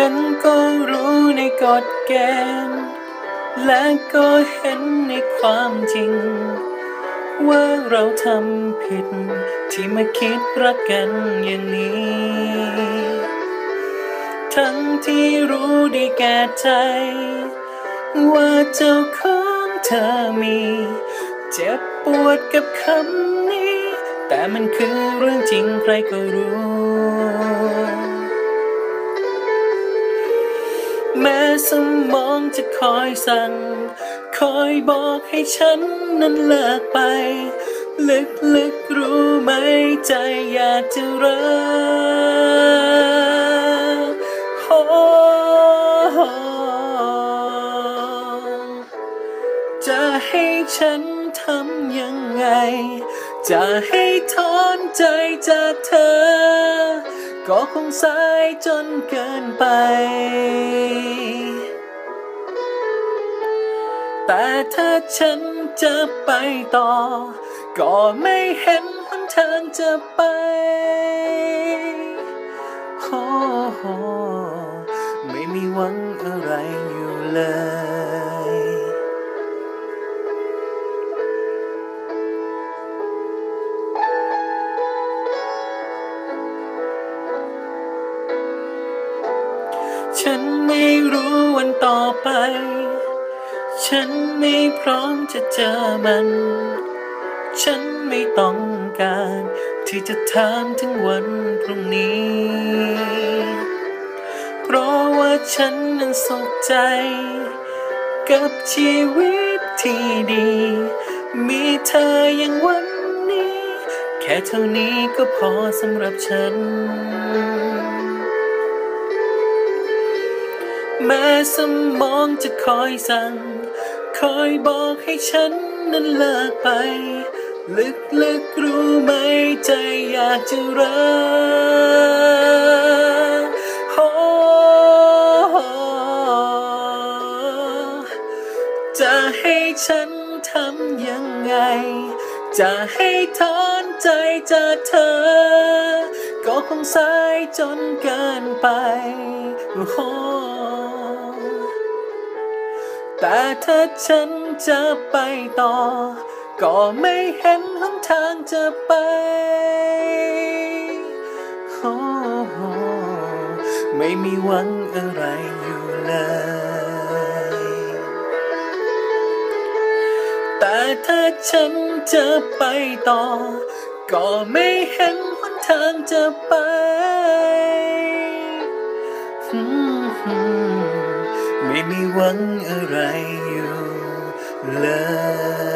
ฉันก็รู้ในกฎเกณฑ์และก็เห็นในความจริง ว่าเราทำผิด ที่มาคิดรักกันอย่างนี้ ทั้งที่รู้ดีแก่ใจ ว่าเจ้าของเธอมี เจ็บปวดกับคำนี้ แต่มันคือเรื่องจริงใครก็รู้ แม้สมองจะคอยสั่ง คอยบอกให้ฉันนั้นเลิกไป ลึกๆรู้ไหมใจอยากจะรักโอ้จะให้ฉันทำยังไง จะให้ถอนใจจากเธอ ก็คงสายจนเกินไป แต่ถ้าฉันจะไปต่อ ก็ไม่เห็นหนทางจะไปโอ้โหไม่มีหวังอะไรอยู่เลยฉันไม่รู้วันต่อไป ฉันไม่พร้อมจะเจอมัน ฉันไม่ต้องการ ที่จะถามถึงวันพรุ่งนี้ เพราะว่าฉันนั้นสุขใจ กับชีวิตที่ดี มีเธออย่างวันนี้ แค่เท่านี้ก็พอสำหรับฉันแม้สมองจะคอยสั่ง คอยบอกให้ฉันนั้นเลิกไป ลึกๆรู้ไหมใจอยากจะรักโอ้จะให้ฉันทำยังไง จะให้ถอนใจจากเธอ ก็คงสายจนเกินไปโอ้ แต่ถ้าฉันจะไปต่อ ก็ไม่เห็นหนทางจะไปโอ้ไม่มีหวังอะไรอยู่เลย แต่ถ้าฉันจะไปต่อ ก็ไม่เห็นหนทางจะไป ไม่หวังอะไรอยู่เลย